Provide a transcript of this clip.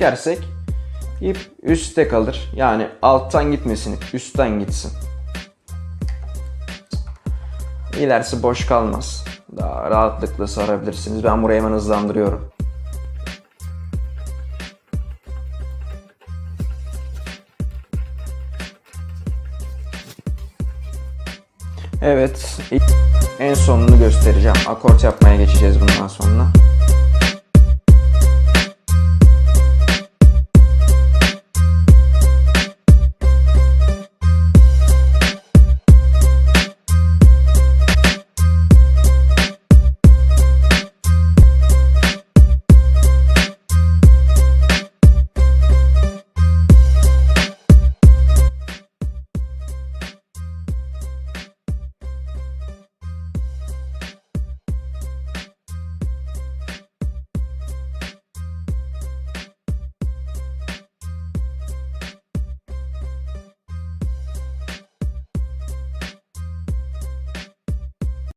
Çekersek ip üstte kalır. Yani alttan gitmesin ip, üstten gitsin. İlerisi boş kalmaz. Daha rahatlıkla sarabilirsiniz. Ben burayı hemen hızlandırıyorum. Evet, en sonunu göstereceğim. Akort yapmaya geçeceğiz bundan sonra.